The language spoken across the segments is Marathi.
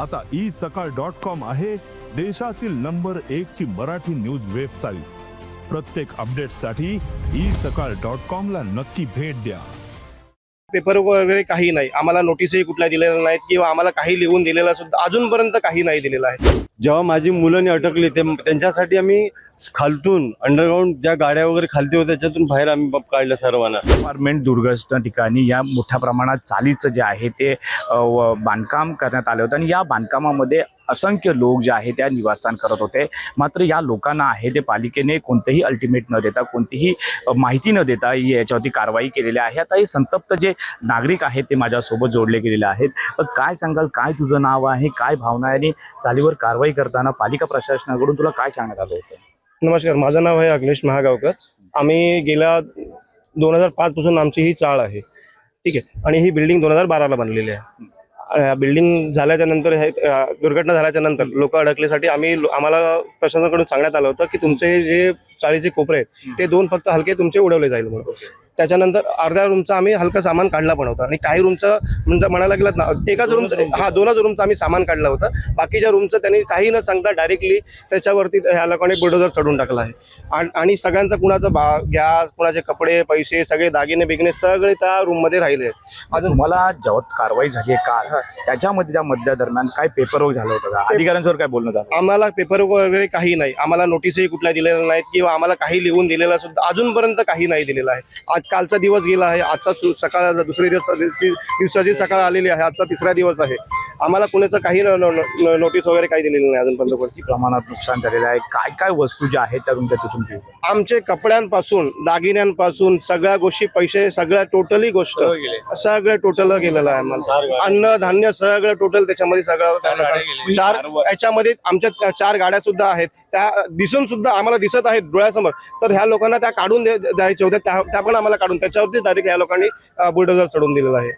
आता ई सकाळ डॉट कॉम आहे देशातील नंबर एक ची मराठी न्यूज वेबसाईट. प्रत्येक अपडेटसाठी ई सकाळ डॉट कॉम ला नक्की भेट द्या. पेपर वगैरे काही नाही. आम्हाला नोटीसही कुठल्या दिलेल्या नाहीत किंवा आम्हाला काही लिहून दिलेला सुद्धा अजूनपर्यंत काही नाही दिलेलं आहे. जेव्हा माझी मुलं नी अटकली ते त्यांच्यासाठी आम्ही खालतून अंडरग्राऊंड ज्या गाड्या वगैरे खालती होत्या त्याच्यातून बाहेर आम्ही बाप काढल्या सर्वांना. अपार्टमेंट दुर्गस्त ठिकाणी या मोठ्या प्रमाणात चालीचं जे आहे ते व बांधकाम करण्यात आलं होतं. आणि या बांधकामामध्ये असंख्य लोक जे आहे त्या निवासस्थान करत होते. मात्र या लोकांना आहे ते पालिकेने कोणतेही अल्टिमेट न देता कोणतीही माहिती न देता याच्यावरती कारवाई केलेली आहे. आता हे संतप्त जे नागरिक आहेत ते माझ्यासोबत जोडले गेलेले आहेत. तर काय सांगाल? काय तुझं नाव आहे? काय भावना आहे? आणि चालीवर कारवाई करताना पालिका प्रशासनाकडून तुला काय सांगण्यात आलं होतं? नमस्कार माझं नाव आहे अग्नेश महागावकर. आम्ही गेल्या दोन हजार पाच पासून आमची ही चाळ आहे. ठीक आहे? आणि ही बिल्डिंग दोन हजार बाराला बनलेली आहे. बिल्डिंग झाल्याच्यानंतर हे दुर्घटना झाल्याच्यानंतर लोक अडकल्यासाठी आम्ही लो- आम्हाला प्रशासनाकडून सांगण्यात आलं होतं की तुमचे हे जे चाळीचे कोपरे आहेत ते दोन फक्त हलके तुमचे उडवले जाईल म्हणून. त्याच्यानंतर अर्ध्या रूमचं आम्ही हलकं सामान काढला पण होतं. आणि काही रूमचं म्हणजे म्हणायला गेलं ना एकाच रूमचं हा दोनच रूमचं आम्ही सामान काढलं होतं. बाकीच्या रूमचं त्यांनी काही न सांगता डायरेक्टली त्याच्यावरती ह्या लोकांनी बुलडोजर चढून टाकला आहे. आणि- सगळ्यांचं कुणाचं बा गॅस कुणाचे कपडे पैसे सगळे दागिने बिगिने सगळे त्या रूममध्ये राहिले आहेत. अजून तुम्हाला जेव्हा कारवाई झाली आहे काल. त्याच्यामध्ये त्या मध्या दरम्यान काय पेपर वर्क झालं होतं का? अधिकाऱ्यांसोबत काय बोलणं झालं? आम्हाला पेपर वगैरे काही नाही. आम्हाला नोटीसही कुठल्या दिलेल्या नाहीत किंवा आम्हाला काही लिहून दिलेला सुद्धा अजूनपर्यंत काही नाही दिलेला आहे. आज कालचा दिवस गेला आहे आजचा सकाळ दुसरी दिवस दिवसाची सकाळ आलेली आहे आजचा तिसरा दिवस आहे. आम्हाला कुणाचं काही नोटीस वगैरे काही दिलेलं नाही अजूनपर्यंत किती प्रमाणात नुकसान झालेलं आहे? काय काय वस्तू ज्या आहेत त्या तुमच्या तिथून आमचे कपड्यांपासून दागिन्यांपासून सगळ्या गोष्टी पैसे सगळ्या टोटली गोष्ट. सगळं टोटल गेलेलं आहे आम्हाला. अन्न धान्य सगळं टोटल त्याच्यामध्ये सगळं चार याच्यामध्ये आमच्या चार गाड्या सुद्धा आहेत. त्या दिसून सुद्धा आम्हाला दिसत आहेत डोळ्यासमोर. तर ह्या लोकांना त्या काढून द्यायच्या होत्या त्या त्या पण आम्हाला काढून त्याच्यावरती डायरेक्ट ह्या लोकांनी बुलडोजर चढून दिलेला आहे.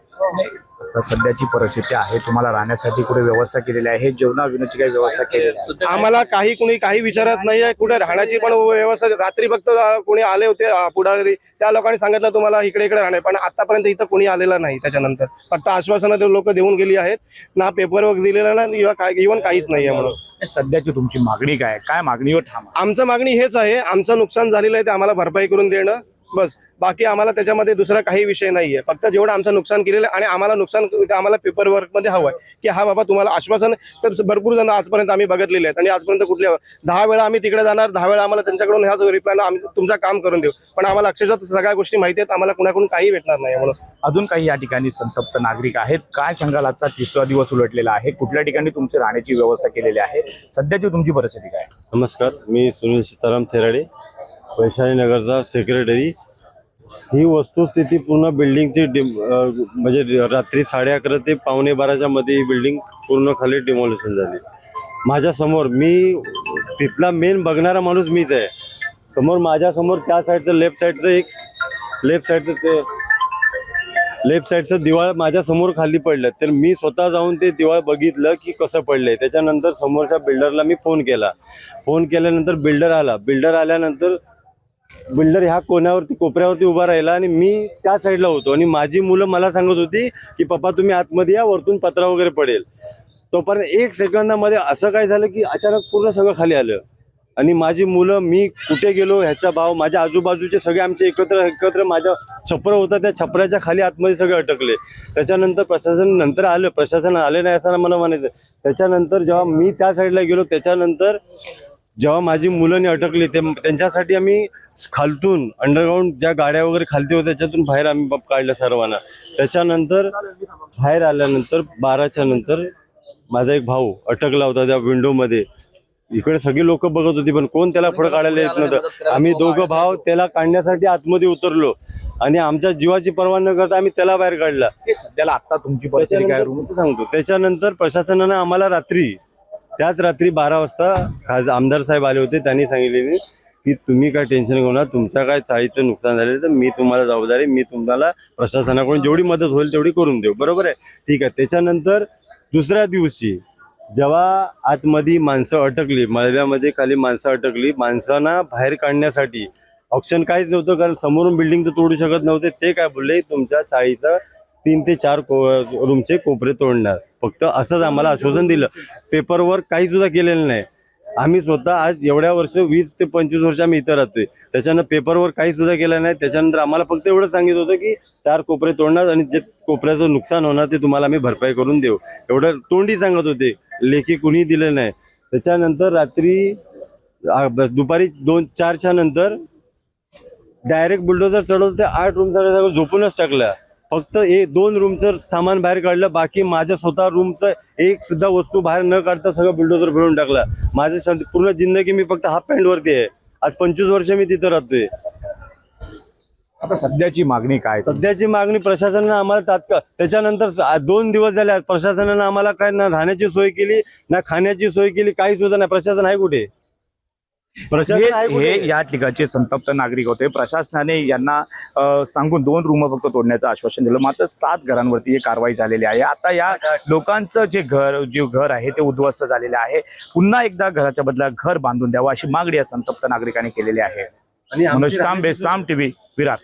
तर सध्याची परिस्थिती आहे. तुम्हाला राहण्यासाठी कुठे व्यवस्था केलेली आहे? जेवणा विण्याची काही व्यवस्था केलेली आहे? आम्हाला काही कुणी काही विचारत नाहीये. कुठे राहण्याची पण व्यवस्था रात्री फक्त कोणी आले होते अं, पुढारी. त्या लोकांनी सांगितलं तुम्हाला इकडे इकडे राहणे. पण आतापर्यंत इथं कोणी आलेलं नाही त्याच्यानंतर. फक्त आश्वासनं ते लोक देऊन गेली आहेत. ना पेपर वर्क दिलेलं नाही किंवा काय इव्हन काहीच नाहीये म्हणून. सध्याची तुमची मागणी काय आहे? काय मागणीवर ठाम आहे? आमचं मागणी हेच आहे. आमचं नुकसान झालेलं आहे ते आम्हाला भरपाई करून देणं. बस. बाकी आम्हाला त्याच्यामध्ये दुसरा काही विषय नाहीये. फक्त जेवढं आमचं नुकसान केलेलं आहे आणि आम्हाला नुकसान आम्हाला पेपर वर्कमध्ये हवं आहे की हा बाबा तुम्हाला आश्वासन तर भरपूर जण आजपर्यंत आम्ही बघितलेले आहेत आणि आजपर्यंत कुठल्या दहा वेळा आम्ही तिकडे जाणार दहा वेळा आम्हाला त्यांच्याकडून ह्याच रिप्लाय आम्ही तुमचं काम करून देऊ. पण आम्हाला अक्षरशः सगळ्या गोष्टी माहिती आहेत आम्हाला कुणाकडून काही भेटणार नाही म्हणून अजून काही या ठिकाणी संतप्त नागरिक आहेत. काय सांगाल? आजचा तिसरा दिवस उलटलेला आहे. कुठल्या ठिकाणी तुमची राहण्याची व्यवस्था केलेली आहे? सध्याची तुमची परिस्थिती काय? नमस्कार मी सुनील सीताराम थेराडे. वैशाली नगरचा सेक्रेटरी ही वस्तुस्थिती पूर्ण बिल्डिंगची डिम म्हणजे रात्री साडे अकरा ते पावणे बाराच्या मध्ये ही बिल्डिंग पूर्ण खाली डिमॉलिशन झाली. माझ्यासमोर मी तिथला मेन बघणारा माणूस मीच आहे. समोर माझ्यासमोर त्या साईडचं लेफ्ट साईडचं एक लेफ्ट साईडचं ते लेफ्ट साईडचं दिवाळ माझ्यासमोर खाली पडलं. तर मी स्वतः जाऊन ते दिवाळ बघितलं की कसं पडलंय. त्याच्यानंतर समोरच्या बिल्डरला मी फोन केला. फोन केल्यानंतर बिल्डर आला. बिल्डर आल्यानंतर बिल्डर ह्या कोण्यावरती कोपऱ्यावरती उभा राहिला आणि मी त्या साईडला होतो. आणि माझी मुलं मला सांगत होती की पप्पा तुम्ही आतमध्ये या वरतून पत्रा वगैरे पडेल. तोपर्यंत एक सेकंदामध्ये असं काय झालं की अचानक पूर्ण सगळं खाली आलं. आणि माझी मुलं मी कुठे गेलो ह्याचा भाव माझ्या आजूबाजूचे सगळे आमचे एकत्र एकत्र माझ्या छपर होता त्या छपराच्या खाली आतमध्ये सगळे अटकले. त्याच्यानंतर प्रशासन नंतर आलं. प्रशासन आले नाही असं मला म्हणायचं. त्याच्यानंतर जेव्हा मी त्या साईडला गेलो त्याच्यानंतर जेव्हा माझी मुलं अटकली ते त्यांच्यासाठी आम्ही खालतून अंडरग्राऊंड ज्या गाड्या वगैरे खालती होत्या त्याच्यातून बाहेर आम्ही बाप काढल्या सर्वांना. त्याच्यानंतर बाहेर आल्यानंतर बाराच्या नंतर माझा एक भाऊ अटकला होता त्या विंडोमध्ये इकडे सगळी लोक बघत होती पण कोण त्याला पुढे काढायला येत नव्हतं. आम्ही दोघं भाव त्याला काढण्यासाठी आतमध्ये उतरलो. आणि आमच्या जीवाची पर्वा न करता आम्ही त्याला बाहेर काढला. सध्याला आता तुमची काय सांगतो. त्याच्यानंतर प्रशासनानं आम्हाला रात्री त्याच रात्री बारा वाजता खास आमदार साहेब आले होते त्यांनी सांगितले की तुम्ही काय टेन्शन घेऊ नका तुमचं काय चाळीचं नुकसान झालेलं तर मी तुम्हाला जबाबदारी मी तुम्हाला प्रशासनाकडून जेवढी मदत होईल तेवढी करून देऊ. बरोबर आहे? ठीक आहे. त्याच्यानंतर दुसऱ्या दिवशी जेव्हा आतमध्ये माणसं अटकली मळव्यामध्ये खाली माणसं अटकली माणसांना बाहेर काढण्यासाठी ऑप्शन काहीच नव्हतं कारण समोरून बिल्डिंग तर तोडू शकत नव्हते. ते काय बोलले? तुमच्या चाळीचं तीन ते चार को रूमचे कोपरे तोडणार. फक्त असंच आम्हाला आश्वासन दिलं. पेपरवर काही सुद्धा केलेलं नाही. आम्ही स्वतः आज एवढ्या वर्ष वीस ते पंचवीस वर्ष आम्ही इथं राहतोय. त्याच्यानं पेपरवर काही सुद्धा केलं नाही. त्याच्यानंतर आम्हाला फक्त एवढं सांगित होतं की चार कोपरे तोडणार आणि जे कोपऱ्याचं नुकसान होणार ते तुम्हाला आम्ही भरपाई करून देऊ. एवढं तोंडी सांगत होते. लेखी कुणी दिलं नाही. त्याच्यानंतर रात्री दुपारी दोन चारच्या नंतर डायरेक्ट बुलडोजर चढवलं ते आठ रूमचा झोपूनच टाकल्या फक्त एक दोन रूमचं सामान बाहेर काढलं बाकी माझ्या स्वतः रूमचं एक सुद्धा वस्तू बाहेर न काढता सगळं बुलडोजर फिरून टाकला. माझी पूर्ण जिंदगी मी फक्त हाफ पॅन्ट वरती आहे. आज पंचवीस वर्ष मी तिथं राहतोय. आता सध्याची मागणी काय? सध्याची मागणी प्रशासनानं आम्हाला तात्काळ त्याच्यानंतर दोन दिवस झाले प्रशासनानं आम्हाला काय ना राहण्याची सोय केली ना खाण्याची सोय केली काही सुद्धा नाही. प्रशासन आहे कुठे? हे हे या ठिकाणचे संतप्त नागरिक होते. प्रशासनाने यांना सांगून दोन रूम फक्त तोडण्याचं आश्वासन दिलं. मात्र सात घरांवरती ही कारवाई झालेली आहे. आता या लोकांचं जे घर जे घर आहे ते उद्ध्वस्त झालेले आहे. पुन्हा एकदा घराच्या बदल्यात घर बांधून द्यावं अशी मागणी या संतप्त नागरिकांनी केलेली आहे. मनोज तांबे साम टीव्ही विरार.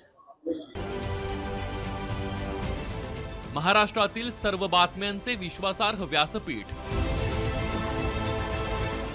महाराष्ट्रातील सर्व बातम्यांचे विश्वासार्ह व्यासपीठ.